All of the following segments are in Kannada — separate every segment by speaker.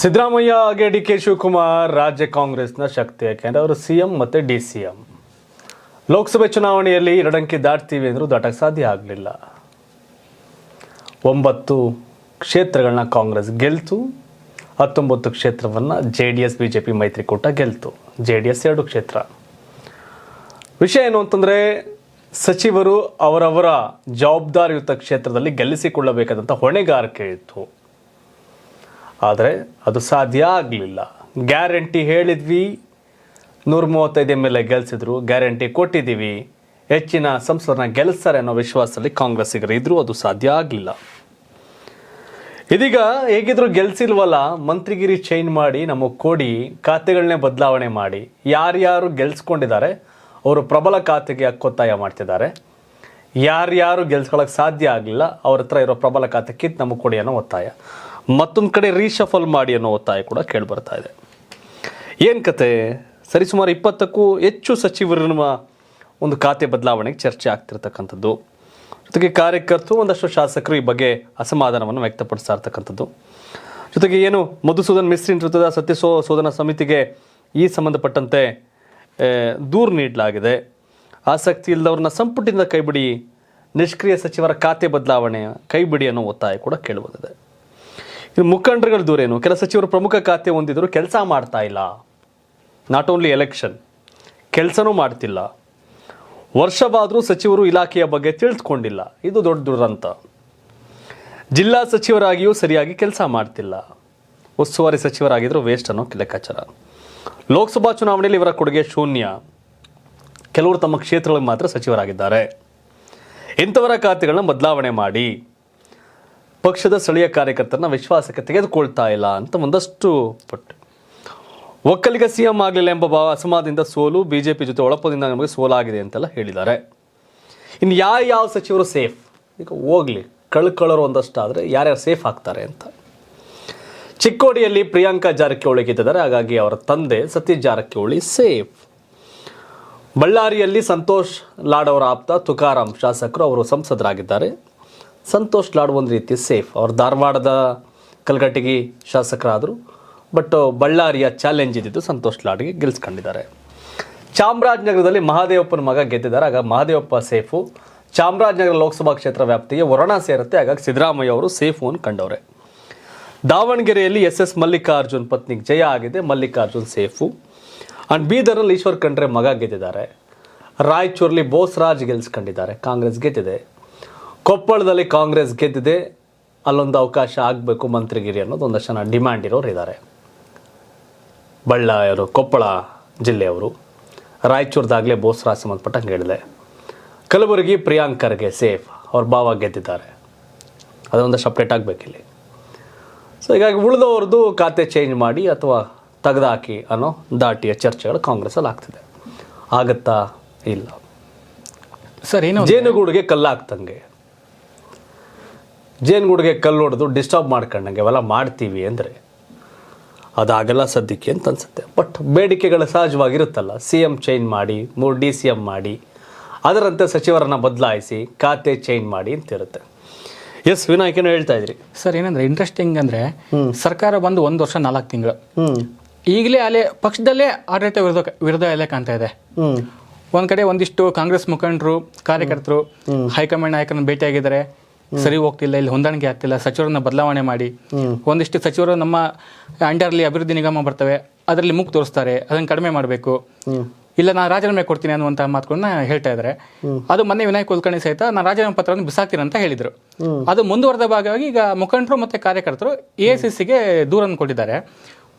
Speaker 1: ಸಿದ್ದರಾಮಯ್ಯ ಹಾಗೆ ಡಿ ಕೆ ಶಿವಕುಮಾರ್ ರಾಜ್ಯ ಕಾಂಗ್ರೆಸ್ನ ಶಕ್ತಿ, ಯಾಕೆಂದ್ರೆ ಅವರು ಸಿ ಎಂ ಮತ್ತು ಡಿ ಸಿ ಎಂ. ಲೋಕಸಭೆ ಚುನಾವಣೆಯಲ್ಲಿ ಎರಡಂಕಿ ದಾಟ್ತೀವಿ ಅಂದರೂ ದಾಟಕ್ಕೆ ಸಾಧ್ಯ ಆಗಲಿಲ್ಲ. ಒಂಬತ್ತು ಕ್ಷೇತ್ರಗಳನ್ನ ಕಾಂಗ್ರೆಸ್ ಗೆಲ್ತು, ಹತ್ತೊಂಬತ್ತು ಕ್ಷೇತ್ರವನ್ನು J D S, B J P ಮೈತ್ರಿಕೂಟ ಗೆಲ್ತು. ಜೆ ಡಿ ಎಸ್ ಎರಡು ಕ್ಷೇತ್ರ. ವಿಷಯ ಏನು ಅಂತಂದರೆ, ಸಚಿವರು ಅವರವರ ಜವಾಬ್ದಾರಿಯುತ ಕ್ಷೇತ್ರದಲ್ಲಿ ಗೆಲ್ಲಿಸಿಕೊಳ್ಳಬೇಕಾದಂಥ ಹೊಣೆಗಾರಿಕೆ ಇತ್ತು. ಆದರೆ ಅದು ಸಾಧ್ಯ ಆಗಲಿಲ್ಲ. ಗ್ಯಾರಂಟಿ ಹೇಳಿದ್ವಿ. ನೂರ ಮೂವತ್ತೈದು ಎಂ ಎಲ್ ಎ ಗೆಲ್ಸಿದ್ರು, ಗ್ಯಾರಂಟಿ ಕೊಟ್ಟಿದ್ದೀವಿ. ಹೆಚ್ಚಿನ ಸಂಸದರನ್ನ ಗೆಲ್ಲಿಸ್ತಾರೆ ಅನ್ನೋ ವಿಶ್ವಾಸದಲ್ಲಿ ಕಾಂಗ್ರೆಸ್ಸಿಗರು ಇದ್ದರೂ ಅದು ಸಾಧ್ಯ ಆಗಲಿಲ್ಲ. ಇದೀಗ ಹೇಗಿದ್ರು ಗೆಲ್ಸಿಲ್ವಲ್ಲ, ಮಂತ್ರಿಗಿರಿ ಚೇಂಜ್ ಮಾಡಿ ನಮಗೆ ಕೊಡಿ ಖಾತೆಗಳನ್ನೇ ಬದಲಾವಣೆ ಮಾಡಿ. ಯಾರ್ಯಾರು ಗೆಲ್ಸ್ಕೊಂಡಿದ್ದಾರೆ, ಅವರು ಪ್ರಬಲ ಖಾತೆಗೆ ಹಕ್ಕೊತ್ತಾಯ ಮಾಡ್ತಿದ್ದಾರೆ. ಯಾರ್ಯಾರು ಗೆಲ್ಸ್ಕೊಳಕ್ಕೆ ಸಾಧ್ಯ ಆಗಲಿಲ್ಲ, ಅವ್ರ ಹತ್ರ ಇರೋ ಪ್ರಬಲ ಖಾತೆ ಕಿತ್ತು ನಮಗೆ ಕೊಡಿ ಅನ್ನೋ ಒತ್ತಾಯ. ಮತ್ತೊಂದು ಕಡೆ ರೀಶಫಲ್ ಮಾಡಿ ಅನ್ನೋ ಒತ್ತಾಯ ಕೂಡ ಕೇಳಿಬರ್ತಾ ಇದೆ. ಏನು ಕತೆ? ಸರಿಸುಮಾರು ಇಪ್ಪತ್ತಕ್ಕೂ ಹೆಚ್ಚು ಸಚಿವರ ಒಂದು ಖಾತೆ ಬದಲಾವಣೆಗೆ ಚರ್ಚೆ ಆಗ್ತಿರ್ತಕ್ಕಂಥದ್ದು. ಜೊತೆಗೆ ಕಾರ್ಯಕರ್ತರು, ಒಂದಷ್ಟು ಶಾಸಕರು ಈ ಬಗ್ಗೆ ಅಸಮಾಧಾನವನ್ನು ವ್ಯಕ್ತಪಡಿಸ್ತಾ ಇರ್ತಕ್ಕಂಥದ್ದು ಜೊತೆಗೆ ಏನು, ಮಧುಸೂದನ್ ಮಿಸ್ರಿ ನೇತೃತ್ವದ ಸತ್ಯ ಶೋಧನಾ ಸಮಿತಿಗೆ ಈ ಸಂಬಂಧಪಟ್ಟಂತೆ ದೂರು ನೀಡಲಾಗಿದೆ. ಆಸಕ್ತಿ ಇಲ್ಲದವ್ರನ್ನ ಸಂಪುಟದಿಂದ ಕೈಬಿಡಿ, ನಿಷ್ಕ್ರಿಯ ಸಚಿವರ ಖಾತೆ ಬದಲಾವಣೆ ಕೈಬಿಡಿ ಅನ್ನೋ ಒತ್ತಾಯ ಕೂಡ ಕೇಳಿಬಂದಿದೆ ಇನ್ನು ಮುಖಂಡರುಗಳ ದೂರೇನು ಕೆಲ ಸಚಿವರು ಪ್ರಮುಖ ಖಾತೆ ಹೊಂದಿದ್ರು ಕೆಲಸ ಮಾಡ್ತಾ ಇಲ್ಲ. ನಾಟ್ ಓನ್ಲಿ ಎಲೆಕ್ಷನ್ ಕೆಲಸನೂ ಮಾಡ್ತಿಲ್ಲ. ವರ್ಷವಾದರೂ ಸಚಿವರು ಇಲಾಖೆಯ ಬಗ್ಗೆ ತಿಳಿದುಕೊಂಡಿಲ್ಲ ಇದು ದೊಡ್ಡ ದುರಂತ. ಜಿಲ್ಲಾ ಸಚಿವರಾಗಿಯೂ ಸರಿಯಾಗಿ ಕೆಲಸ ಮಾಡ್ತಿಲ್ಲ. ಉಸ್ತುವಾರಿ ಸಚಿವರಾಗಿದ್ದರೂ ವೇಸ್ಟ್ ಅನ್ನೋ ಲೆಕ್ಕಾಚಾರ. ಲೋಕಸಭಾ ಚುನಾವಣೆಯಲ್ಲಿ ಇವರ ಕೊಡುಗೆ ಶೂನ್ಯ. ಕೆಲವರು ತಮ್ಮ ಕ್ಷೇತ್ರಗಳಿಗೆ ಮಾತ್ರ ಸಚಿವರಾಗಿದ್ದಾರೆ. ಇಂಥವರ ಖಾತೆಗಳನ್ನ ಬದಲಾವಣೆ ಮಾಡಿ. ಪಕ್ಷದ ಸ್ಥಳೀಯ ಕಾರ್ಯಕರ್ತರನ್ನ ವಿಶ್ವಾಸಕ್ಕೆ ತೆಗೆದುಕೊಳ್ತಾ ಇಲ್ಲ ಅಂತ ಒಂದಷ್ಟು ಪಟ್ಟು. ಒಕ್ಕಲಿಗ ಸಿಎಂ ಆಗಲಿಲ್ಲ ಎಂಬ ಭಾವ ಅಸಮಾಧಾನದಿಂದ ಸೋಲು, ಬಿಜೆಪಿ ಜೊತೆ ಒಳಪದಿಂದ ನಮಗೆ ಸೋಲಾಗಿದೆ ಅಂತೆಲ್ಲ ಹೇಳಿದ್ದಾರೆ. ಇನ್ನು ಯಾವ ಯಾವ ಸಚಿವರು ಸೇಫ್? ಈಗ ಹೋಗ್ಲಿ, ಕಳ್ಕೊಳ್ಳೋರು ಒಂದಷ್ಟು ಆದರೆ ಯಾರ್ಯಾರು ಸೇಫ್ ಆಗ್ತಾರೆ ಅಂತ. ಚಿಕ್ಕೋಡಿಯಲ್ಲಿ ಪ್ರಿಯಾಂಕಾ ಜಾರಕಿಹೊಳಿ ಗೆದ್ದಿದ್ದಾರೆ, ಹಾಗಾಗಿ ಅವರ ತಂದೆ ಸತೀಶ್ ಜಾರಕಿಹೊಳಿ ಸೇಫ್. ಬಳ್ಳಾರಿಯಲ್ಲಿ ಸಂತೋಷ್ ಲಾಡ್ ಅವರ ಆಪ್ತ ತುಕಾರಾಮ್ ಶಾಸಕರು ಅವರು ಸಂಸದರಾಗಿದ್ದಾರೆ. ಸಂತೋಷ್ ಲಾಡ್ ಒಂದು ರೀತಿ ಸೇಫ್ ಅವ್ರು ಧಾರವಾಡದ ಕಲ್ಗಟ್ಟಿಗೆ ಶಾಸಕರಾದರು ಬಟ್ ಬಳ್ಳಾರಿಯ ಚಾಲೆಂಜ್ ಇದ್ದಿದ್ದು ಸಂತೋಷ್ ಲಾಡ್ಗೆ ಗೆಲ್ಸ್ಕೊಂಡಿದ್ದಾರೆ. ಚಾಮರಾಜನಗರದಲ್ಲಿ ಮಹಾದೇವಪ್ಪನ ಮಗ ಗೆದ್ದಿದ್ದಾರೆ, ಆಗ ಮಹಾದೇವಪ್ಪ ಸೇಫು ಚಾಮರಾಜನಗರ ಲೋಕಸಭಾ ಕ್ಷೇತ್ರ ವ್ಯಾಪ್ತಿಗೆ ವರುಣ ಸೇರುತ್ತೆ ಹಾಗಾಗಿ ಸಿದ್ದರಾಮಯ್ಯ ಅವರು ಸೇಫು ಅನ್ನು ಕಂಡವ್ರೆ. ದಾವಣಗೆರೆಯಲ್ಲಿ ಎಸ್ ಎಸ್ ಮಲ್ಲಿಕಾರ್ಜುನ್ ಪತ್ನಿಗೆ ಜಯ ಆಗಿದೆ, ಮಲ್ಲಿಕಾರ್ಜುನ್ ಸೇಫು ಆ್ಯಂಡ್ ಬೀದರಲ್ಲಿ ಈಶ್ವರ್ ಖಂಡ್ರೆ ಮಗ ಗೆದ್ದಿದ್ದಾರೆ. ರಾಯಚೂರಲ್ಲಿ ಬೋಸ್ರಾಜ್ ಗೆಲ್ಸ್ಕೊಂಡಿದ್ದಾರೆ, ಕಾಂಗ್ರೆಸ್ ಗೆದ್ದಿದೆ. ಕೊಪ್ಪಳದಲ್ಲಿ ಕಾಂಗ್ರೆಸ್ ಗೆದ್ದಿದೆ ಅಲ್ಲೊಂದು ಅವಕಾಶ ಆಗಬೇಕು ಮಂತ್ರಿಗಿರಿ ಅನ್ನೋದು ಒಂದಷ್ಟು ಜನ ಡಿಮ್ಯಾಂಡ್ ಇರೋರು ಇದ್ದಾರೆ. ಬಳ್ಳಾರಿಯವರು ಕೊಪ್ಪಳ ಜಿಲ್ಲೆಯವರು ರಾಯಚೂರ್ದಾಗಲೇ ಬೋಸ್ರಾ ಸಂಬಂಧಪಟ್ಟಂಗೆ ಹೇಳಿದೆ. ಕಲಬುರಗಿ ಪ್ರಿಯಾಂಕರ್ಗೆ ಸೇಫ್ ಅವ್ರ ಭಾವ ಗೆದ್ದಿದ್ದಾರೆ. ಅದೊಂದಷ್ಟು ಅಪ್ಡೇಟ್ ಆಗಬೇಕಿಲ್ಲಿ ಸೊ ಹೀಗಾಗಿ ಉಳಿದವ್ರದ್ದು ಖಾತೆ ಚೇಂಜ್ ಮಾಡಿ ಅಥವಾ ತೆಗೆದಾಕಿ ಅನ್ನೋ ದಾಟಿಯ ಚರ್ಚೆಗಳು ಕಾಂಗ್ರೆಸ್ಸಲ್ಲಿ ಆಗ್ತಿದೆ. ಆಗುತ್ತಾ ಇಲ್ಲ?
Speaker 2: ಸರ್ ಏನು
Speaker 1: ಜೇನುಗೂಡಿಗೆ ಕಲ್ಲಾಗ್ತಂಗೆ. ಜೇನುಗೂಡಿಗೆ ಕಲ್ಲು ಹೊಡೆದು ಡಿಸ್ಟರ್ಬ್ ಮಾಡ್ಕೊಂಡಂಗೆ ಅವೆಲ್ಲ ಮಾಡ್ತೀವಿ ಅಂದರೆ ಅದಾಗಲ್ಲ ಸದ್ಯಕ್ಕೆ ಅಂತ ಅನ್ಸುತ್ತೆ. ಬಟ್ ಬೇಡಿಕೆಗಳು ಸಹಜವಾಗಿರುತ್ತಲ್ಲ. ಸಿ ಎಂ ಚೇಂಜ್ ಮಾಡಿ ಮೂರು ಡಿ ಸಿ ಎಂ ಮಾಡಿ ಅದರಂತೆ ಸಚಿವರನ್ನ ಬದಲಾಯಿಸಿ ಖಾತೆ ಚೇಂಜ್ ಮಾಡಿ ಅಂತ ಇರುತ್ತೆ. ಎಸ್ ವಿನಾಯಕನ ಹೇಳ್ತಾ ಇದ್ರಿ?
Speaker 2: ಸರ್ ಏನಂದ್ರೆ ಇಂಟ್ರೆಸ್ಟಿಂಗ್ ಅಂದ್ರೆ ಸರ್ಕಾರ ಬಂದು ಒಂದು ವರ್ಷ ನಾಲ್ಕು ತಿಂಗಳು. ಈಗಲೇ ಅಲ್ಲೇ ಪಕ್ಷದಲ್ಲೇ ಆಡಳಿತ ವಿರೋಧ ವಿರೋಧ ಎಲ್ಲ ಕಾಣ್ತಾ ಇದೆ. ಒಂದ್ ಕಡೆ ಒಂದಿಷ್ಟು ಕಾಂಗ್ರೆಸ್ ಮುಖಂಡರು ಕಾರ್ಯಕರ್ತರು ಹೈಕಮಾಂಡ್ ನಾಯಕರನ್ನು ಭೇಟಿಯಾಗಿದ್ದಾರೆ. ಸರಿ ಹೋಗ್ತಿಲ್ಲ, ಇಲ್ಲಿ ಹೊಂದಾಣಿಕೆ ಆಗ್ತಿಲ್ಲ, ಸಚಿವರನ್ನ ಬದಲಾವಣೆ ಮಾಡಿ. ಒಂದಿಷ್ಟು ಸಚಿವರು ನಮ್ಮ ಅಂಡರ್ಲಿ ಅಭಿವೃದ್ಧಿ ನಿಗಮ ಬರ್ತವೆ, ಅದರಲ್ಲಿ ಮುಖ ತೋರಿಸ್ತಾರೆ, ಅದನ್ನ ಕಡಿಮೆ ಮಾಡಬೇಕು. ಇಲ್ಲ ನಾನು ರಾಜೀನಾಮೆ ಕೊಡ್ತೀನಿ ಅನ್ನುವಂತಹ ಮಾತುಗಳನ್ನ ಹೇಳ್ತಾ ಇದ್ದಾರೆ ಅದು ಮೊನ್ನೆ ವಿನಾಯಕ್ ಕುಲಕರ್ಣಿ ಸಹಿತ ನಾನು ರಾಜೀನಾಮೆ ಪತ್ರವನ್ನು ಬಿಸಾಕ್ತೀನಿ ಅಂತ ಹೇಳಿದ್ರು. ಅದು ಮುಂದುವರೆದ ಭಾಗವಾಗಿ ಈಗ ಮುಖಂಡರು ಮತ್ತೆ ಕಾರ್ಯಕರ್ತರು ಎ ಸಿ ಸಿಗೆ ದೂರನ್ನು ಕೊಟ್ಟಿದ್ದಾರೆ.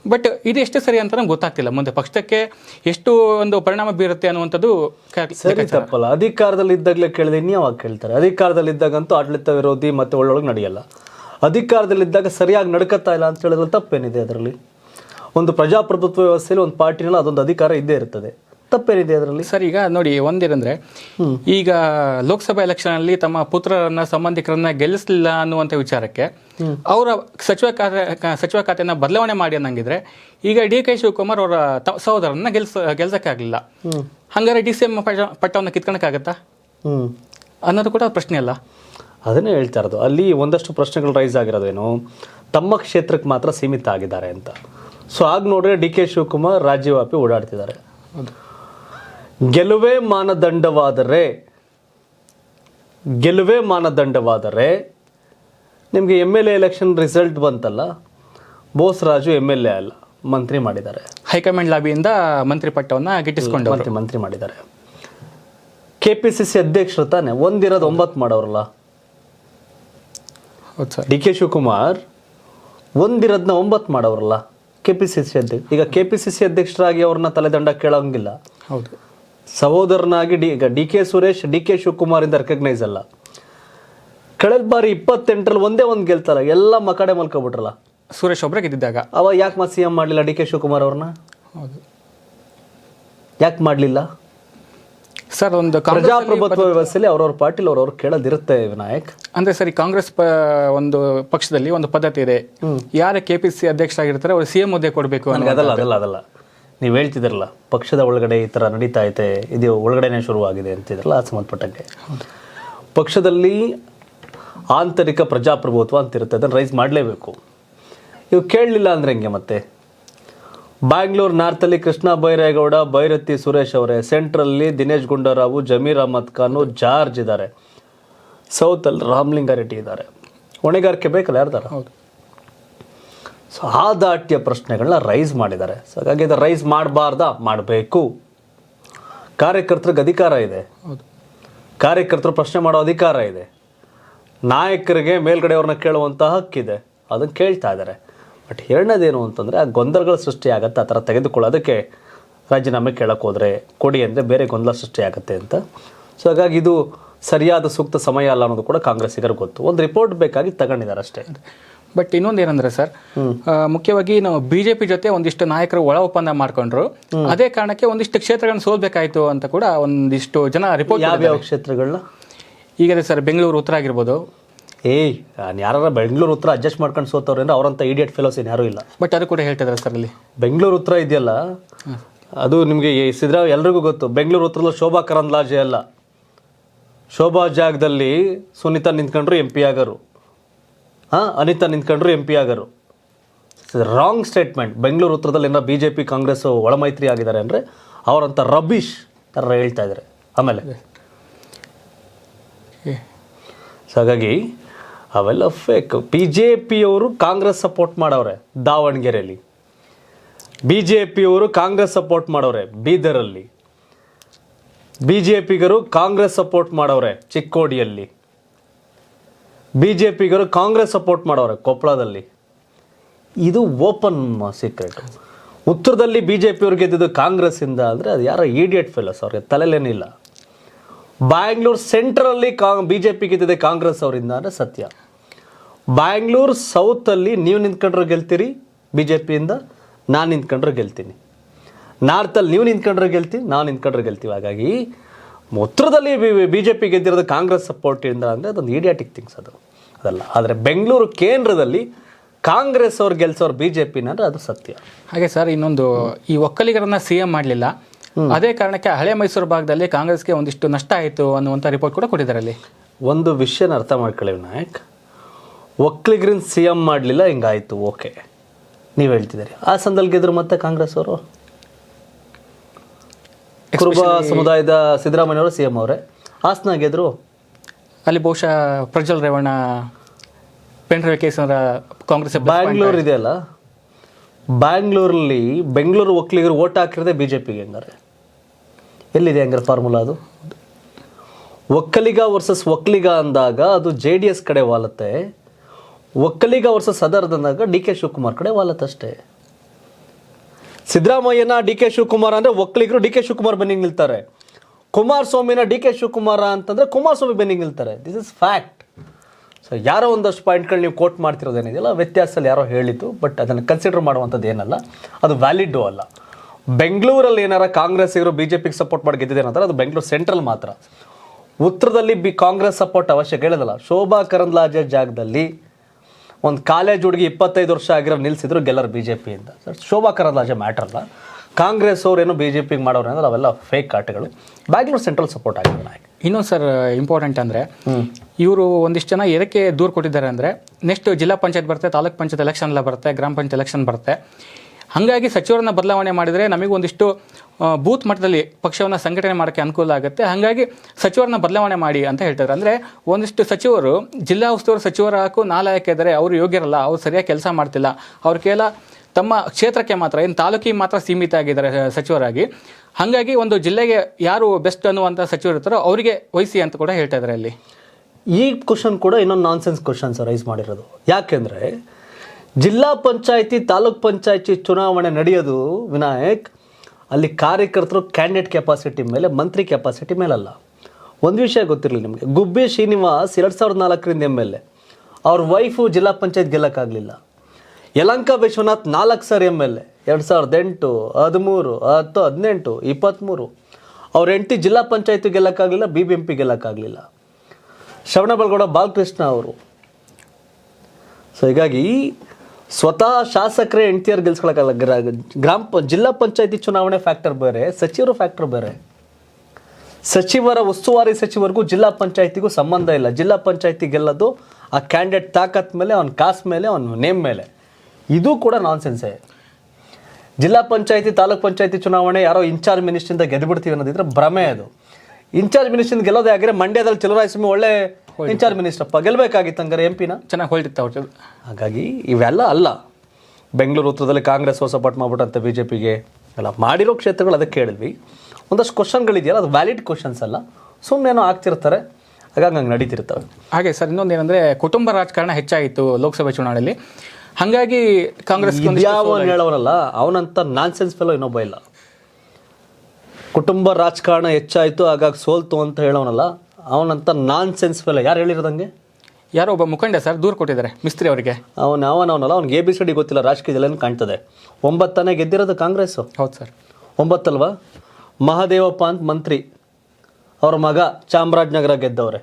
Speaker 2: ಬಟ್ ಇದು ಎಷ್ಟು ಸರಿ ಅಂತ ನಮ್ಗೆ ಗೊತ್ತಾಗ್ತಿಲ್ಲ. ಮುಂದೆ ಪಕ್ಷಕ್ಕೆ ಎಷ್ಟು ಒಂದು ಪರಿಣಾಮ ಬೀರುತ್ತೆ ಅನ್ನುವಂಥದ್ದು
Speaker 1: ಸರಿ ತಪ್ಪಲ್ಲ. ಅಧಿಕಾರದಲ್ಲಿ ಇದ್ದಾಗಲೇ ಕೇಳಿದೆ ಇನ್ಯಾವಾಗ ಕೇಳ್ತಾರೆ? ಅಧಿಕಾರದಲ್ಲಿ ಇದ್ದಾಗಂತೂ ಆಡಳಿತ ವಿರೋಧಿ ಮತ್ತೆ ಒಳ್ಳೊಳಗೆ ನಡೆಯಲ್ಲ. ಅಧಿಕಾರದಲ್ಲಿದ್ದಾಗ ಸರಿಯಾಗಿ ನಡ್ಕತ್ತಾ ಇಲ್ಲ ಅಂತ ಹೇಳಿದ್ರೆ ತಪ್ಪೇನಿದೆ ಅದರಲ್ಲಿ? ಒಂದು ಪ್ರಜಾಪ್ರಭುತ್ವ ವ್ಯವಸ್ಥೆಯಲ್ಲಿ ಒಂದು ಪಾರ್ಟಿನಲ್ಲಿ ಅದೊಂದು ಅಧಿಕಾರ ಇದ್ದೇ ಇರ್ತದೆ. ತಪ್ಪೇನಿದೆ ಅದರಲ್ಲಿ?
Speaker 2: ಸರ್ ಈಗ ನೋಡಿ ಒಂದೇನಂದ್ರೆ ಈಗ ಲೋಕಸಭಾ ಎಲೆಕ್ಷನ್ ಅಲ್ಲಿ ತಮ್ಮ ಪುತ್ರರನ್ನ ಸಂಬಂಧಿಕರನ್ನ ಗೆಲ್ಲಿಸಲಿಲ್ಲ ಅನ್ನುವಂಥ ವಿಚಾರಕ್ಕೆ ಅವರ ಸಚಿವ ಖಾತೆ ಸಚಿವ ಖಾತೆನ ಬದಲಾವಣೆ ಮಾಡಿ ಅನ್ನಂಗಿದ್ರೆ ಈಗ ಡಿ ಕೆ ಶಿವಕುಮಾರ್ ಅವರ ಸಹೋದರನ್ನ ಗೆಲ್ಸ ಗೆಲ್ಸಕ್ಕಾಗಲಿಲ್ಲ. ಹಂಗಾರೆ ಡಿ ಸಿ ಎಂ ಪಟ್ಟವನ್ನು ಕಿತ್ಕೊಳಕ್ಕಾಗತ್ತಾ? ಅನ್ನೋದು ಕೂಡ ಪ್ರಶ್ನೆ ಅಲ್ಲ.
Speaker 1: ಅದನ್ನೇ ಹೇಳ್ತಾ ಇರೋದು. ಅಲ್ಲಿ ಒಂದಷ್ಟು ಪ್ರಶ್ನೆಗಳು ರೈಸ್ ಆಗಿರೋದೇನು? ತಮ್ಮ ಕ್ಷೇತ್ರಕ್ಕೆ ಮಾತ್ರ ಸೀಮಿತ ಆಗಿದ್ದಾರೆ ಅಂತ. ಸೊ ಆಗ ನೋಡಿದ್ರೆ ಡಿ ಕೆ ಶಿವಕುಮಾರ್ ರಾಜ್ಯವ್ಯಾಪಿ ಓಡಾಡ್ತಿದ್ದಾರೆ. ಗೆಲುವೇ ಮಾನದಂಡವಾದರೆ ಗೆಲುವೇ ಮಾನದಂಡವಾದರೆ ನಿಮಗೆ M L A election result ಬಂತಲ್ಲ ಬೋಸ್ರಾಜು ಎಂ ಎಲ್ ಎ ಅಲ್ಲ ಮಂತ್ರಿ ಮಾಡಿದ್ದಾರೆ.
Speaker 2: ಹೈಕಮಾಂಡ್ ಲಾಬಿಯಿಂದ ಮಂತ್ರಿ ಪಟ್ಟವನ್ನು ಗಿಟ್ಟಿಸ್ಕೊಂಡು
Speaker 1: ಮಂತ್ರಿ ಮಂತ್ರಿ ಮಾಡಿದ್ದಾರೆ. ಕೆ ಪಿ ಸಿ ಸಿ ಅಧ್ಯಕ್ಷರು ತಾನೆ ಒಂದಿರೋದು ಒಂಬತ್ತು ಮಾಡೋರಲ್ಲ.
Speaker 2: ಹೌದು ಸರ್.
Speaker 1: ಡಿ ಕೆ ಶಿವಕುಮಾರ್ ಒಂದಿರೋದನ್ನ ಒಂಬತ್ತು ಮಾಡೋರಲ್ಲ ಕೆ ಪಿ ಸಿ ಸಿ ಅಧ್ಯಕ್ಷ ಈಗ ಕೆ ಪಿ ಸಿ ಸಿ ಅಧ್ಯಕ್ಷರಾಗಿ ಅವ್ರನ್ನ ತಲೆದಂಡ ಕೇಳೋಂಗಿಲ್ಲ.
Speaker 2: ಹೌದು.
Speaker 1: ಸಹೋದರನಾಗಿ ಡಿ ಈಗ D K Suresh D K Shivakumar ಇಂದ ರೆಕಗ್ನೈಸ್ ಅಲ್ಲ. ಕಳೆದ ಬಾರಿ ಇಪ್ಪತ್ತೆಂಟರಲ್ಲಿ ಒಂದೇ ಒಂದು ಗೆಲ್ತಾರ ಎಲ್ಲ ಮಕಡೆ ಮಲ್ಕೊಬಿಟ್ರಲ್ಲ.
Speaker 2: ಸುರೇಶ್ ಒಬ್ಬರೇ ಗೆದ್ದಿದ್ದಾಗ?
Speaker 1: ಅವ ಯಾಕೆ ಮತ್ತೆ ಸಿ ಎಂ ಮಾಡಲಿಲ್ಲ ಡಿ ಕೆ ಶಿವಕುಮಾರ್ ಅವ್ರನ್ನ?
Speaker 2: ಹೌದು.
Speaker 1: ಯಾಕೆ ಮಾಡಲಿಲ್ಲ?
Speaker 2: ಸರ್ ಒಂದು
Speaker 1: ಪ್ರಜಾಪ್ರಭುತ್ವ ವ್ಯವಸ್ಥೆಯಲ್ಲಿ ಅವ್ರವ್ರ ಪಾರ್ಟಿಲಿ ಅವ್ರವ್ರು ಕೇಳೋದಿರುತ್ತೆ ವಿನಾಯಕ್.
Speaker 2: ಅಂದ್ರೆ ಸರಿ ಕಾಂಗ್ರೆಸ್ ಪ- ಒಂದು ಪಕ್ಷದಲ್ಲಿ ಒಂದು ಪದ್ಧತಿ ಇದೆ. ಯಾರೇ ಕೆ ಪಿ ಸಿ ಅಧ್ಯಕ್ಷರಾಗಿರ್ತಾರೆ ಅವ್ರು ಸಿ ಎಂ ಹುದ್ದೆ ಕೊಡಬೇಕು ಅನ್ನೋ
Speaker 1: ಅದಲ್ಲ ಅದಲ್ಲ ಅದಲ್ಲ. ನೀವು ಹೇಳ್ತಿದ್ರಲ್ಲ, ಪಕ್ಷದ ಒಳಗಡೆ ಈ ಥರ ನಡೀತಾ ಐತೆ ಇದು ಒಳಗಡೆನೇ ಶುರುವಾಗಿದೆ ಅಂತಿದ್ರಲ್ಲ ಆ ಸಂಬಂಧಪಟ್ಟಂಗೆ. ಪಕ್ಷದಲ್ಲಿ ಆಂತರಿಕ ಪ್ರಜಾಪ್ರಭುತ್ವ ಅಂತಿರುತ್ತೆ, ಅದನ್ನು ರೈಸ್ ಮಾಡಲೇಬೇಕು. ಇವು ಕೇಳಲಿಲ್ಲ ಅಂದ್ರೆ ಹೆಂಗೆ ಮತ್ತೆ? ಬ್ಯಾಂಗ್ಳೂರು ನಾರ್ತಲ್ಲಿ ಕೃಷ್ಣ ಬೈರೇಗೌಡ ಭೈರತಿ ಸುರೇಶ್ ಅವರೇ ಸೆಂಟ್ರಲ್ಲಿ ದಿನೇಶ್ ಗುಂಡೂರಾವು, ಜಮೀರ್ ಅಹಮದ್ ಖಾನು ಜಾರ್ಜ್ ಇದ್ದಾರೆ. ಸೌತಲ್ಲಿ ರಾಮಲಿಂಗಾರೆಡ್ಡಿ ಇದ್ದಾರೆ. ಹೊಣೆಗಾರಿಕೆ ಬೇಕಲ್ಲ ಯಾರ್ದಾರ?
Speaker 2: ಹೌದು.
Speaker 1: ಸೊ ಆ ದಾಟ್ಯ ಪ್ರಶ್ನೆಗಳನ್ನ ರೈಸ್ ಮಾಡಿದ್ದಾರೆ. ಸೊ ಹಾಗಾಗಿ ಅದು ರೈಸ್ ಮಾಡಬಾರ್ದ? ಮಾಡಬೇಕು. ಕಾರ್ಯಕರ್ತರಿಗೆ ಅಧಿಕಾರ ಇದೆ. ಕಾರ್ಯಕರ್ತರು ಪ್ರಶ್ನೆ ಮಾಡೋ ಅಧಿಕಾರ ಇದೆ. ನಾಯಕರಿಗೆ ಮೇಲ್ಗಡೆಯವ್ರನ್ನ ಕೇಳುವಂತಹ ಹಕ್ಕಿದೆ ಅದನ್ನು ಕೇಳ್ತಾ ಇದ್ದಾರೆ. ಬಟ್ ಎರಡನೇದೇನು ಅಂತಂದರೆ ಆ ಗೊಂದಲಗಳ ಸೃಷ್ಟಿಯಾಗುತ್ತೆ ಆ ಥರ ತೆಗೆದುಕೊಳ್ಳೋದಕ್ಕೆ ರಾಜೀನಾಮೆ ಕೇಳಕ್ಕೆ ಹೋದರೆ ಕೊಡಿ ಅಂದರೆ ಬೇರೆ ಗೊಂದಲ ಸೃಷ್ಟಿ ಆಗುತ್ತೆ ಅಂತ. ಸೊ ಹಾಗಾಗಿ ಇದು ಸರಿಯಾದ ಸೂಕ್ತ ಸಮಯ ಅಲ್ಲ ಅನ್ನೋದು ಕೂಡ ಕಾಂಗ್ರೆಸ್ಸಿಗರು ಗೊತ್ತು. ಒಂದು ರಿಪೋರ್ಟ್ ಬೇಕಾಗಿ ತಗೊಂಡಿದ್ದಾರೆ ಅಷ್ಟೇ.
Speaker 2: ಬಟ್ ಇನ್ನೊಂದು ಏನಂದ್ರೆ ಸರ್ ಮುಖ್ಯವಾಗಿ ನಾವು ಬಿಜೆಪಿ ಜೊತೆ ಒಂದಿಷ್ಟು ನಾಯಕರು ಒಳ ಒಪ್ಪಂದ ಮಾಡ್ಕೊಂಡ್ರು. ಅದೇ ಕಾರಣಕ್ಕೆ ಒಂದಿಷ್ಟು ಕ್ಷೇತ್ರಗಳನ್ನ ಸೋಲ್ಬೇಕಾಯ್ತು ಅಂತ ಕೂಡ ಒಂದಿಷ್ಟು ಜನ ರಿಪೋರ್ಟ್
Speaker 1: ಯಾವ ಕ್ಷೇತ್ರಗಳನ್ನ?
Speaker 2: ಈಗ ಸರ್ ಬೆಂಗಳೂರು ಉತ್ತರ ಆಗಿರ್ಬೋದು.
Speaker 1: ಏಯ್ ಯಾರು ಬೆಂಗಳೂರು ಉತ್ತರ ಅಡ್ಜಸ್ಟ್ ಮಾಡ್ಕೊಂಡು ಸೋತವ್ರೆ ಅಂದ್ರೆ ಅವರಂತ ಇಡಿಯಟ್ ಫೆಲೋಸ್ ಏನು ಯಾರು ಇಲ್ಲ.
Speaker 2: ಬಟ್ ಅದು ಕೂಡ ಹೇಳ್ತಿದ್ದಾರೆ ಸರ್ ಅಲ್ಲಿ.
Speaker 1: ಬೆಂಗಳೂರು ಉತ್ತರ ಇದೆಯಲ್ಲ? ಅದು ನಿಮಗೆ ಸಿದ್ದರಾಮಯ್ಯ ಎಲ್ರಿಗೂ ಗೊತ್ತು. ಬೆಂಗಳೂರು ಉತ್ತರದಲ್ಲಿ ಶೋಭಾ ಕರಂದ್ಲಾಜೆ ಅಲ್ಲ. ಶೋಭಾ ಜಾಗದಲ್ಲಿ ಸುನೀತಾ ನಿಂತ್ಕೊಂಡ್ರು ಎಂ ಪಿ ಆಗರು. ಹಾಂ ಅನಿತಾ ನಿಂತ್ಕೊಂಡ್ರು ಎಂ ಪಿ ಆಗರು. ರಾಂಗ್ ಸ್ಟೇಟ್ಮೆಂಟ್ ಬೆಂಗಳೂರು ಉತ್ತರದಲ್ಲಿ ಏನೋ ಬಿ ಜೆ ಪಿ ಕಾಂಗ್ರೆಸ್ ಒಳಮೈತ್ರಿ ಆಗಿದ್ದಾರೆ ಅಂದರೆ ಅವರಂತ ರಬೀಶ್ ಥರ ಹೇಳ್ತಾ ಇದ್ದಾರೆ. ಆಮೇಲೆ? ಸೊ ಹಾಗಾಗಿ ಅವೆಲ್ಲ ಫೇಕ್ ಬಿ ಜೆ ಪಿಯವರು ಕಾಂಗ್ರೆಸ್ ಸಪೋರ್ಟ್ ಮಾಡವ್ರೆ ದಾವಣಗೆರೆಯಲ್ಲಿ ಬಿ ಜೆ ಪಿಯವರು ಕಾಂಗ್ರೆಸ್ ಸಪೋರ್ಟ್ ಮಾಡವ್ರೆ ಬೀದರಲ್ಲಿ. ಬಿ ಜೆ ಪಿಗರು ಕಾಂಗ್ರೆಸ್ ಸಪೋರ್ಟ್ ಮಾಡವ್ರೆ ಚಿಕ್ಕೋಡಿಯಲ್ಲಿ. ಬಿ ಜೆ ಪಿಗರು ಕಾಂಗ್ರೆಸ್ ಸಪೋರ್ಟ್ ಮಾಡೋರು ಕೊಪ್ಪಳದಲ್ಲಿ ಇದು ಓಪನ್ ಸೀಕ್ರೆಟ್. ಉತ್ತರದಲ್ಲಿ ಬಿ ಜೆ ಪಿಯವ್ರು ಗೆದ್ದಿದ್ದು ಕಾಂಗ್ರೆಸ್ಸಿಂದ ಅಂದರೆ ಅದು ಯಾರೋ ಈಡಿಯಟ್ ಫೆಲಸ್ ಅವ್ರಿಗೆ ತಲೆಲೇನಿಲ್ಲ. ಬ್ಯಾಂಗ್ಳೂರು ಸೆಂಟ್ರಲ್ಲಿ ಕಾ ಬಿ ಜೆ ಪಿ ಗೆದ್ದಿದೆ ಕಾಂಗ್ರೆಸ್ ಅವರಿಂದ ಅಂದರೆ ಸತ್ಯ. ಬ್ಯಾಂಗ್ಳೂರು ಸೌತಲ್ಲಿ ನೀವು ನಿಂತ್ಕೊಂಡ್ರೆ ಗೆಲ್ತೀರಿ ಬಿ ಜೆ ಪಿಯಿಂದ ನಾನು ನಿಂತ್ಕೊಂಡ್ರೆ ಗೆಲ್ತೀನಿ. ನಾರ್ತಲ್ಲಿ ನೀವು ನಿಂತ್ಕೊಂಡ್ರೆ ಗೆಲ್ತೀನಿ ನಾವು ನಿಂತ್ಕೊಂಡ್ರೆ ಗೆಲ್ತೀವಿ. ಹಾಗಾಗಿ ಉತ್ತರದಲ್ಲಿ ಬಿ ಜೆ ಪಿ ಗೆದ್ದಿರೋದು ಕಾಂಗ್ರೆಸ್ ಸಪೋರ್ಟಿಂದ ಅಂದರೆ ಅದೊಂದು ಈಡಿಯಾಟಿಕ್ ಥಿಂಗ್ಸ್ ಅದು. ಅದಲ್ಲ. ಆದರೆ ಬೆಂಗಳೂರು ಕೇಂದ್ರದಲ್ಲಿ ಕಾಂಗ್ರೆಸ್ ಅವ್ರು ಗೆಲ್ಸೋರು ಬಿ ಜೆ ಪಿನ ಅಂದರೆ ಅದು ಸತ್ಯ.
Speaker 2: ಹಾಗೆ ಸರ್ ಇನ್ನೊಂದು ಈ ಒಕ್ಕಲಿಗರನ್ನ ಸಿ ಎಂ ಮಾಡಲಿಲ್ಲ. ಅದೇ ಕಾರಣಕ್ಕೆ ಹಳೆ ಮೈಸೂರು ಭಾಗದಲ್ಲಿ ಕಾಂಗ್ರೆಸ್ಗೆ ಒಂದಿಷ್ಟು ನಷ್ಟ ಆಯಿತು ಅನ್ನುವಂಥ ರಿಪೋರ್ಟ್ ಕೂಡ ಕೊಟ್ಟಿದ್ದಾರೆ ಅಲ್ಲಿ
Speaker 1: ಒಂದು ವಿಷಯನ ಅರ್ಥ ಮಾಡ್ಕೊಳ್ಳಿ ವಿನಾಯಕ್. ಒಕ್ಕಲಿಗರನ್ನ ಸಿ ಎಂ ಮಾಡಲಿಲ್ಲ ಹಿಂಗಾಯಿತು ಓಕೆ ನೀವು ಹೇಳ್ತಿದ್ದೀರಿ. ಆ ಸಂದಲ್ಲಿ ಗೆದ್ರು ಮತ್ತೆ ಕಾಂಗ್ರೆಸ್ ಅವರು ಕುರುಬ ಸಮುದಾಯದ ಸಿದ್ದರಾಮಯ್ಯವರು ಸಿ ಎಂ ಅವರೇ. ಹಾಸನ ಗೆದ್ರು.
Speaker 2: ಅಲ್ಲಿ ಬಹುಶಃ ಪ್ರಜ್ವಲ್ ರೇವಣ್ಣ ಪೆಂಡ್ರ ಕೇಸರ ಕಾಂಗ್ರೆಸ್
Speaker 1: ಬ್ಯಾಂಗ್ಳೂರ್ ಇದೆಯಲ್ಲ? ಬ್ಯಾಂಗ್ಳೂರಲ್ಲಿ ಬೆಂಗಳೂರು ಒಕ್ಕಲಿಗರು ಓಟ್ ಹಾಕಿರೋದೇ ಬಿ ಜೆ ಪಿಗೆ ಹಂಗಾರೆ. ಎಲ್ಲಿದೆ ಹಂಗಾರೆ ಫಾರ್ಮುಲಾ ಅದು? ಒಕ್ಕಲಿಗ ವರ್ಸಸ್ ಒಕ್ಕಲಿಗ ಅಂದಾಗ ಅದು ಜೆ ಡಿ ಎಸ್ ಕಡೆ ವಾಲತ್ತೆ. ಒಕ್ಕಲಿಗ ವರ್ಸಸ್ ಸದರ್ದಂದಾಗ ಅಂದಾಗ ಡಿ ಕೆ ಶಿವಕುಮಾರ್ ಕಡೆ ವಾಲತ್ತೆ ಅಷ್ಟೇ ಸಿದ್ದರಾಮಯ್ಯನ ಡಿ ಕೆ ಶಿವಕುಮಾರ್ ಅಂದರೆ ಒಕ್ಕಲಿಗರು ಡಿ ಕೆ ಶಿವಕುಮಾರ್ ಬೆನ್ನಿಗೆ ನಿಲ್ತಾರೆ. ಕುಮಾರಸ್ವಾಮಿನ ಡಿ ಕೆ ಶಿವಕುಮಾರ ಅಂತಂದರೆ ಕುಮಾರಸ್ವಾಮಿ ಬೆನ್ನಿಗೆ ನಿಲ್ತಾರೆ. ದಿಸ್ ಇಸ್ ಫ್ಯಾಕ್ಟ್ ಸೊ ಯಾರೋ ಒಂದಷ್ಟು ಪಾಯಿಂಟ್ಗಳು ನೀವು ಕೋಟ್ ಮಾಡ್ತಿರೋದೇನಿದೆಯಲ್ಲ, ವ್ಯತ್ಯಾಸದಲ್ಲಿ ಯಾರೋ ಹೇಳಿದ್ದು ಬಟ್ ಅದನ್ನು ಕನ್ಸಿಡರ್ ಮಾಡುವಂಥದ್ದು ಏನಲ್ಲ, ಅದು ವ್ಯಾಲಿಡ್ಡು ಅಲ್ಲ. ಬೆಂಗಳೂರಲ್ಲಿ ಏನಾರ ಕಾಂಗ್ರೆಸ್ಸಿಗರು ಬಿ ಜೆ ಪಿಗೆ ಸಪೋರ್ಟ್ ಮಾಡಿ ಏನಂದ್ರೆ ಅದು ಬೆಂಗಳೂರು ಸೆಂಟ್ರಲ್ ಮಾತ್ರ. ಉತ್ತರದಲ್ಲಿ ಬಿ ಕಾಂಗ್ರೆಸ್ ಸಪೋರ್ಟ್ ಅವಶ್ಯಕ ಹೇಳಿದಲ್ಲ. ಶೋಭಾ ಕರಂದ್ಲಾಜೆ ಜಾಗದಲ್ಲಿ ಒಂದು ಕಾಲೇಜ್ ಹುಡುಗಿ ಇಪ್ಪತ್ತೈದು ವರ್ಷ ಆಗಿರೋ ನಿಲ್ಸಿದ್ರು ಗೆಲ್ಲರು ಬಿ ಜೆ ಪಿಯಿಂದ ಶೋಭಾ ಕರಂದ್ಲಾಜೆ ಮ್ಯಾಟ್ರಲ್ಲ ಅಲ್ಲ. ಕಾಂಗ್ರೆಸ್ ಅವರೇನು ಬಿ ಜೆ ಪಿಗೆ ಮಾಡೋರು ಅಂದ್ರೆ ಅವೆಲ್ಲ ಫೇಕ್ ಆಟಗಳು ಬ್ಯಾಂಗ್ಳೂರ್ ಸೆಂಟ್ರಲ್ ಸಪೋರ್ಟ್ ಆಗಿದೆ ನಾಯಕ.
Speaker 2: ಇನ್ನೊಂದು ಸರ್ ಇಂಪಾರ್ಟೆಂಟ್ ಅಂದರೆ ಇವರು ಒಂದಿಷ್ಟು ಜನ ಎದಕ್ಕೆ ದೂರು ಕೊಟ್ಟಿದ್ದಾರೆ ಅಂದರೆ ನೆಕ್ಸ್ಟ್ ಜಿಲ್ಲಾ ಪಂಚಾಯತ್ ಬರುತ್ತೆ ತಾಲೂಕ್ ಪಂಚಾಯತ್ ಎಲೆಕ್ಷನ್ ಎಲ್ಲ ಬರುತ್ತೆ ಗ್ರಾಮ ಪಂಚಾಯತ್ ಎಲೆಕ್ಷನ್ ಬರುತ್ತೆ. ಹಾಗಾಗಿ ಸಚಿವರನ್ನ ಬದಲಾವಣೆ ಮಾಡಿದರೆ ನಮಗೆ ಒಂದಿಷ್ಟು ಬೂತ್ ಮಟ್ಟದಲ್ಲಿ ಪಕ್ಷವನ್ನು ಸಂಘಟನೆ ಮಾಡೋಕ್ಕೆ ಅನುಕೂಲ ಆಗುತ್ತೆ. ಹಾಗಾಗಿ ಸಚಿವರನ್ನ ಬದಲಾವಣೆ ಮಾಡಿ ಅಂತ ಹೇಳ್ತಾರೆ. ಅಂದರೆ ಒಂದಿಷ್ಟು ಸಚಿವರು, ಜಿಲ್ಲಾ ಉಸ್ತುವಾರಿ ಸಚಿವರ ಹಾಕು ಇದ್ದಾರೆ ಅವರು ಯೋಗ್ಯರಲ್ಲ, ಅವ್ರು ಸರಿಯಾಗಿ ಕೆಲಸ ಮಾಡ್ತಿಲ್ಲ. ಅವ್ರ ಕೇವಲ ತಮ್ಮ ಕ್ಷೇತ್ರಕ್ಕೆ ಮಾತ್ರ, ಏನು ತಾಲೂಕಿಗೆ ಮಾತ್ರ ಸೀಮಿತ ಆಗಿದ್ದಾರೆ ಸಚಿವರಾಗಿ. ಹಾಗಾಗಿ ಒಂದು ಜಿಲ್ಲೆಗೆ ಯಾರು ಬೆಸ್ಟ್ ಅನ್ನುವಂಥ ಸಚಿವರು ಇರ್ತಾರೋ ಅವರಿಗೆ ವಹಿಸಿ ಅಂತ ಕೂಡ ಹೇಳ್ತಾ ಇದ್ದಾರೆ ಅಲ್ಲಿ.
Speaker 1: ಈ ಕ್ವಶನ್ ಕೂಡ ಇನ್ನೊಂದು ನಾನ್ಸೆನ್ಸ್ ಕ್ವಶನ್ಸ್ ರೈಸ್ ಮಾಡಿರೋದು. ಯಾಕೆಂದರೆ ಜಿಲ್ಲಾ ಪಂಚಾಯಿತಿ, ತಾಲೂಕ್ ಪಂಚಾಯತಿ ಚುನಾವಣೆ ನಡೆಯೋದು ವಿನಾಯಕ್, ಅಲ್ಲಿ ಕಾರ್ಯಕರ್ತರು ಕ್ಯಾಂಡಿಡೇಟ್ ಕೆಪಾಸಿಟಿ ಮೇಲೆ, ಮಂತ್ರಿ ಕೆಪಾಸಿಟಿ ಮೇಲಲ್ಲ. ಒಂದು ವಿಷಯ ಗೊತ್ತಿರಲಿ ನಿಮಗೆ. ಗುಬ್ಬಿ ಶ್ರೀನಿವಾಸ್ ಎರಡು ಸಾವಿರದ ನಾಲ್ಕರಿಂದ ಎಂ ಎಲ್ ಎ ಅವ್ರ ವೈಫು ಜಿಲ್ಲಾ ಪಂಚಾಯತ್ ಗೆಲ್ಲಕ್ಕಾಗಲಿಲ್ಲ. ಯಲಂಕ ವಿಶ್ವನಾಥ್ ನಾಲ್ಕು ಸಾರಿ ಎಂ ಎಲ್ ಎ ಎರಡು ಸಾವಿರದ ಎಂಟು, ಹದಿಮೂರು, ಹತ್ತು, ಹದಿನೆಂಟು ಇಪ್ಪತ್ತ್ಮೂರು ಅವ್ರ ಎಂಟಿ ಜಿಲ್ಲಾ ಪಂಚಾಯತಿ ಗೆಲ್ಲಕ್ಕಾಗಲಿಲ್ಲ ಬಿ ಬಿ ಎಂ ಪಿ ಗೆಲ್ಲಕ್ಕಾಗಲಿಲ್ಲ. ಶ್ರವಣಬೆಳಗೊಳ ಬಾಲಕೃಷ್ಣ ಅವರು. ಸೊ ಹೀಗಾಗಿ ಸ್ವತಃ ಶಾಸಕರೇ ಹೆಂಡತಿಯರು ಗೆಲ್ಸ್ಕೊಳಕಲ್ಲ ಗ್ರಾ ಗ್ರಾಮ ಪ ಜಿಲ್ಲಾ ಪಂಚಾಯತಿ ಚುನಾವಣೆ ಫ್ಯಾಕ್ಟರ್ ಬೇರೆ ಸಚಿವರು ಫ್ಯಾಕ್ಟರ್ ಬೇರೆ. ಸಚಿವರ ಉಸ್ತುವಾರಿ ಸಚಿವರಿಗೂ ಜಿಲ್ಲಾ ಪಂಚಾಯತಿಗೂ ಸಂಬಂಧ ಇಲ್ಲ. ಜಿಲ್ಲಾ ಪಂಚಾಯತಿ ಗೆಲ್ಲೋದು ಆ ಕ್ಯಾಂಡಿಡೇಟ್ ತಾಕತ್ ಮೇಲೆ ಅವ್ನ ಕಾಸ್ ಮೇಲೆ ಅವ್ನ ನೇಮ್ ಮೇಲೆ. ಇದು ಕೂಡ ನಾನ್ಸೆನ್ಸೇ. ಜಿಲ್ಲಾ ಪಂಚಾಯತಿ ತಾಲೂಕ್ ಪಂಚಾಯತಿ ಚುನಾವಣೆ ಯಾರೋ ಇನ್ಚಾರ್ಜ್ ಮಿನಿಸ್ಟ್ರಿಂದ ಗೆದ್ದುಬಿಡ್ತೀವಿ ಅನ್ನೋದಿದ್ರೆ ಭ್ರಮೆ ಅದು. ಇನ್ಚಾರ್ಜ್ ಮಿನಿಸ್ಟ್ರಿಂದ ಗೆಲ್ಲೋದೇ ಆಗಿದ್ರೆ ಮಂಡ್ಯದಲ್ಲಿ ಚಲುವರಾಯಸ್ವಾಮಿ ಒಳ್ಳೆ ಇನ್ಚಾರ್ಜ್ ಮಿನಿಸ್ಟ್ರಪ್ಪ. ಗೆಲ್ಬೇಕಾಗಿತ್ತು ಹಂಗಾರೆ ಎಂ ಪಿನ?
Speaker 2: ಚೆನ್ನಾಗಿ ಹೊಳ್ತಿತ್ತು ಅವ್ರ
Speaker 1: ಹಾಗಾಗಿ ಇವೆಲ್ಲ ಅಲ್ಲ. ಬೆಂಗಳೂರು ಉತ್ತರದಲ್ಲಿ ಕಾಂಗ್ರೆಸ್ ಹೊಸ ಪಟ್ ಮಾಡ್ಬಿಟ್ಟಂತೆ ಬಿ ಜೆ ಪಿಗೆ ಎಲ್ಲ ಮಾಡಿರೋ ಕ್ಷೇತ್ರಗಳು ಅದಕ್ಕೆ ಕೇಳಿದ್ವಿ ಒಂದಷ್ಟು ಕ್ವಶನ್ಗಳಿದೆಯಲ್ಲ ಅದು ವ್ಯಾಲಿಡ್ ಕ್ವಶನ್ಸ್ ಅಲ್ಲ. ಸುಮ್ಮನೇನೋ ಆಗ್ತಿರ್ತಾರೆ ಹಾಗಾಗಿ ಹಂಗೆ ನಡೀತಿರ್ತವೆ.
Speaker 2: ಹಾಗೆ ಸರ್ ಇನ್ನೊಂದು ಏನಂದರೆ ಕುಟುಂಬ ರಾಜಕಾರಣ ಹೆಚ್ಚಾಯಿತು ಲೋಕಸಭೆ ಚುನಾವಣೆಯಲ್ಲಿ. ಹಾಗಾಗಿ ಕಾಂಗ್ರೆಸ್
Speaker 1: ಹೇಳೋವನಲ್ಲ ಹೇಳೋರಲ್ಲ ಅವನಂತ ನಾನ್ಸೆನ್ಸ್ ಫೆಲೋ ಇನ್ನೊಬ್ಬ ಇಲ್ಲ. ಕುಟುಂಬ ರಾಜಕಾರಣ ಹೆಚ್ಚಾಯಿತು ಹಾಗಾಗಿ ಸೋಲ್ತು ಅಂತ ಹೇಳೋನಲ್ಲ ಅವನಂತ ನಾನ್ಸೆನ್ಸ್ ಫೆಲೋ ಯಾರು ಹೇಳಿರೋದಂಗೆ
Speaker 2: ಯಾರೋ ಒಬ್ಬ ಮುಖಂಡ ಸರ್ ದೂರು ಕೊಟ್ಟಿದ್ದಾರೆ ಮಿಸ್ತ್ರಿ ಅವರಿಗೆ.
Speaker 1: ಅವನು ಅವನವನಲ್ಲ ಅವ್ನಿಗೆ ಎ ಬಿ ಸಿ ಡಿ ಗೊತ್ತಿಲ್ಲ ರಾಜಕೀಯದಲ್ಲಿ ಕಾಣ್ತದೆ. ಒಂಬತ್ತನೇ ಗೆದ್ದಿರೋದು ಕಾಂಗ್ರೆಸ್.
Speaker 2: ಹೌದು ಸರ್.
Speaker 1: ಒಂಬತ್ತಲ್ವ? ಮಹಾದೇವಪ್ಪ ಅಂತ ಮಂತ್ರಿ ಅವ್ರ ಮಗ ಚಾಮರಾಜನಗರ ಗೆದ್ದವ್ರೆ.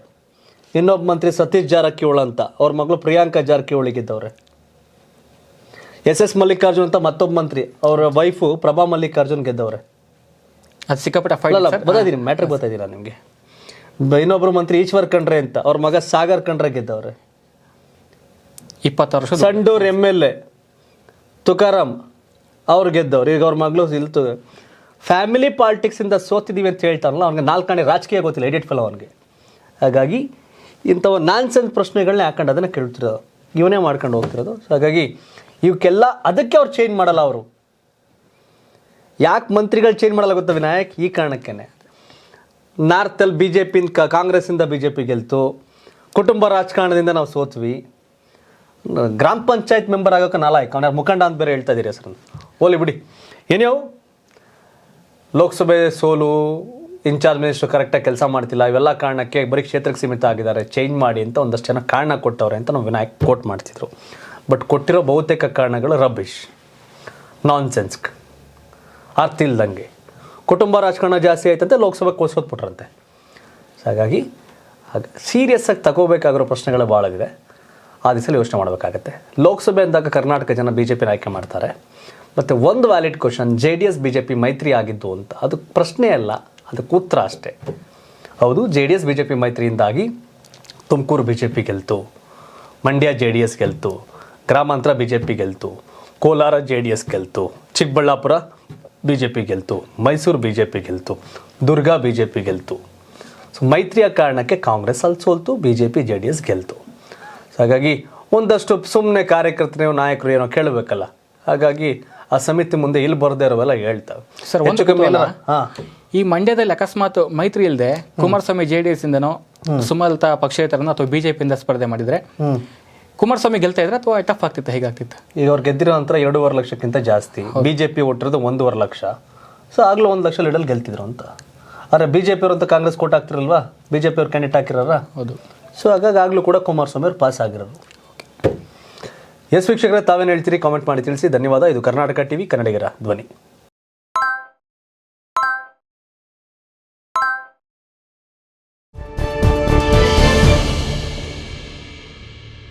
Speaker 1: ಇನ್ನೊಬ್ಬ ಮಂತ್ರಿ ಸತೀಶ್ ಜಾರಕಿಹೊಳ ಅಂತ ಅವ್ರ ಮಗಳು ಪ್ರಿಯಾಂಕಾ ಜಾರಕಿಹೊಳಿ ಗೆದ್ದವ್ರೆ. ಎಸ್ ಎಸ್ ಮಲ್ಲಿಕಾರ್ಜುನ್ ಅಂತ ಮತ್ತೊಬ್ಬ ಮಂತ್ರಿ ಅವ್ರ ವೈಫು ಪ್ರಭಾ ಮಲ್ಲಿಕಾರ್ಜುನ್ ಗೆದ್ದವ್ರೆ.
Speaker 2: ಅದು ಸಿಕ್ಕಾಪಟ್ಟೆ ಫೈಟ್
Speaker 1: ಅಲ್ಲ ಬತ್ತಾಯಿದ್ದೀನಿ ಮ್ಯಾಟ್ರ್ ಗೊತ್ತಾಯಿದ್ದೀರಾ ನಿಮಗೆ? ಇನ್ನೊಬ್ರು ಮಂತ್ರಿ ಈಶ್ವರ್ ಖಂಡ್ರೆ ಅಂತ. ಅವ್ರ ಮಗ ಸಾಗರ್ ಖಂಡ್ರೆ ಗೆದ್ದವ್ರೆ.
Speaker 2: ಇಪ್ಪತ್ತು ವರ್ಷ
Speaker 1: Sandur M L A Tukaram ಅವ್ರು ಗೆದ್ದವ್ರು. ಈಗ ಅವ್ರ ಮಗಳು ಇಲ್ತು. ಫ್ಯಾಮಿಲಿ ಪಾಲಿಟಿಕ್ಸಿಂದ ಸೋತಿದ್ದೀವಿ ಅಂತ ಹೇಳ್ತಾರಲ್ಲ ಅವ್ನಿಗೆ ನಾಲ್ಕನೇ ರಾಜಕೀಯ ಗೊತ್ತಿಲ್ಲ ಎಡಿಟ್ ಫೆಲೋ ಅವನಿಗೆ. ಹಾಗಾಗಿ ಇಂಥವ ನಾನ್ ಸೆನ್ಸ್ ಪ್ರಶ್ನೆಗಳನ್ನ ಹಾಕೊಂಡು ಅದನ್ನು ಕೇಳ್ತಿರೋದು. ಇವನೇ ಮಾಡ್ಕೊಂಡು ಹೋಗ್ತಿರೋದು. ಸೊ ಹಾಗಾಗಿ ಇವಕ್ಕೆಲ್ಲ ಅದಕ್ಕೆ ಅವ್ರು ಚೇಂಜ್ ಮಾಡಲ್ಲ ಅವರು. ಯಾಕೆ ಮಂತ್ರಿಗಳು ಚೇಂಜ್ ಮಾಡಲ್ಲ ಗೊತ್ತಾ ವಿನಾಯಕ್? ಈ ಕಾರಣಕ್ಕೇ ನಾರ್ತಲ್ಲಿ ಬಿ ಜೆ ಪಿನ ಕಾಂಗ್ರೆಸ್ಸಿಂದ ಬಿ ಜೆ ಪಿ ಗೆಲ್ತು. ಕುಟುಂಬ ರಾಜಕಾರಣದಿಂದ ನಾವು ಸೋತ್ವಿ. ಗ್ರಾಮ ಪಂಚಾಯತ್ ಮೆಂಬರ್ ಆಗೋಕೆ ನಾಲಾಯಕ್ ಅವನ ಮುಖಂಡ ಅಂತ ಬೇರೆ ಹೇಳ್ತಾ ಇದ್ದೀರಿ ಸರ್ ಓಲಿ ಬಿಡಿ. ಏನ್ಯಾವು ಲೋಕಸಭೆ ಸೋಲು, ಇನ್ಚಾರ್ಜ್ ಮಿನಿಸ್ಟರ್ ಕರೆಕ್ಟಾಗಿ ಕೆಲಸ ಮಾಡ್ತಿಲ್ಲ. ಇವೆಲ್ಲ ಕಾರಣಕ್ಕೆ ಬರೀ ಕ್ಷೇತ್ರಕ್ಕೆ ಸೀಮಿತ ಆಗಿದ್ದಾರೆ. ಚೇಂಜ್ ಮಾಡಿ ಅಂತ ಒಂದಷ್ಟು ಜನ ಕಾರಣ ಕೊಟ್ಟವ್ರೆ ಅಂತ ನಾವು ವಿನಾಯಕ್ ಕೋಟ್ ಮಾಡ್ತಿದ್ರು. ಬಟ್ ಕೊಟ್ಟಿರೋ ಬಹುತೇಕ ಕಾರಣಗಳು ರಬ್ಬಿಶ್ ನಾನ್ಸೆನ್ಸ್ಕ್ ಅರ್ಥ ಇಲ್ದಂಗೆ. ಕುಟುಂಬ ರಾಜಕಾರಣ ಜಾಸ್ತಿ ಆಯ್ತಂತೆ, ಲೋಕಸಭೆ ಸೊ ಹಾಗಾಗಿ ಸೀರಿಯಸ್ಸಾಗಿ ತಗೋಬೇಕಾಗಿರೋ ಪ್ರಶ್ನೆಗಳು ಭಾಳವಿದೆ ಆ ದಿವಸ ಯೋಚನೆ ಮಾಡಬೇಕಾಗತ್ತೆ. ಲೋಕಸಭೆ ಅಂದಾಗ ಕರ್ನಾಟಕ ಜನ ಬಿ ಜೆ ಪಿನ ಆಯ್ಕೆ ಮಾಡ್ತಾರೆ. ಮತ್ತು ಒಂದು valid question J D S B J P ಮೈತ್ರಿ ಆಗಿದ್ದು ಅಂತ. ಅದು ಪ್ರಶ್ನೆ ಅಲ್ಲ, ಅದಕ್ಕೆ ಉತ್ತರ ಅಷ್ಟೇ. ಹೌದು J D S B J P ಮೈತ್ರಿಯಿಂದಾಗಿ Tumakuru B J P ಗೆಲ್ತು, ಮಂಡ್ಯ ಜೆ ಡಿ ಎಸ್ ಗೆಲ್ತು, ಗ್ರಾಮಾಂತರ ಬಿ ಜೆ ಪಿ ಗೆಲ್ತು, ಕೋಲಾರ ಜೆ ಡಿ ಎಸ್ ಗೆಲ್ತು, ಚಿಕ್ಕಬಳ್ಳಾಪುರ ಬಿ ಜೆ ಪಿ ಗೆಲ್ತು ಮೈಸೂರು ಬಿ ಜೆ ಪಿ ಗೆಲ್ತು ದುರ್ಗಾ ಬಿ ಜೆ ಪಿ ಗೆಲ್ತು. ಸೊ ಮೈತ್ರಿಯ ಕಾರಣಕ್ಕೆ ಕಾಂಗ್ರೆಸ್ ಅಲ್ಲಿ ಸೋಲ್ತು B J P J D S ಗೆಲ್ತು. So ಹಾಗಾಗಿ ಒಂದಷ್ಟು ಸುಮ್ಮನೆ ಕಾರ್ಯಕರ್ತರು ನಾಯಕರು ಏನೋ ಕೇಳಬೇಕಲ್ಲ. ಹಾಗಾಗಿ ಆ ಸಮಿತಿ ಮುಂದೆ ಇಲ್ಲಿ ಬರದೇ ಇರೋವೆಲ್ಲ ಹೇಳ್ತಾವೆ.
Speaker 2: ಸರ್, ಒಂದು ಈ ಮಂಡ್ಯದಲ್ಲಿ ಅಕಸ್ಮಾತ್ ಮೈತ್ರಿ ಇಲ್ಲದೆ ಕುಮಾರಸ್ವಾಮಿ ಜೆ ಡಿ ಎಸ್ ಇಂದನೋ ಸುಮಲತಾ ಪಕ್ಷೇತರನೋ ಅಥವಾ ಬಿಜೆಪಿಯಿಂದ ಸ್ಪರ್ಧೆ ಮಾಡಿದ್ರೆ ಕುಮಾರಸ್ವಾಮಿ ಗೆಲ್ತಾ ಇದ್ರೆ ಅಥವಾ ಟಫ್ ಆಗ್ತಿತ್ತು? ಹೇಗಾಗ್ತಿತ್ತು
Speaker 1: ಈಗ ಅವ್ರು ಗೆದ್ದಿರೋ ನಂತರ ಎರಡೂವರೆ ಲಕ್ಷಕ್ಕಿಂತ ಜಾಸ್ತಿ. ಬಿ ಜೆ ಪಿ ಒಟ್ಟಿರೋದು ಒಂದೂವರೆ ಲಕ್ಷ. ಸೊ ಆಗಲೂ ಒಂದು ಲಕ್ಷ ಲೀಡಲ್ಲಿ ಗೆಲ್ತಿದ್ರು ಅಂತ. ಆದರೆ ಬಿ ಜೆ ಪಿ ಅವರು ಅಂತ ಕಾಂಗ್ರೆಸ್ ಕೋಟ್ ಆಗ್ತಿರಲ್ವಾ ಬಿ ಜೆ ಪಿ ಅವ್ರು ಕ್ಯಾಂಡಿಡೇಟ್ ಹಾಕಿರಾರ?
Speaker 2: ಹೌದು.
Speaker 1: ಸೊ ಹಾಗಾಗಿ ಆಗಲೂ ಕೂಡ ಕುಮಾರಸ್ವಾಮಿ ಅವ್ರು ಪಾಸ್ ಆಗಿರೋರು. ಎಸ್ ವೀಕ್ಷಕರೇ ತಾವೇನು ಹೇಳ್ತೀರಿ? ಕಾಮೆಂಟ್ ಮಾಡಿ ತಿಳಿಸಿ. ಧನ್ಯವಾದ. ಇದು ಕರ್ನಾಟಕ ಟಿವಿ ಕನ್ನಡಿಗರ ಧ್ವನಿ.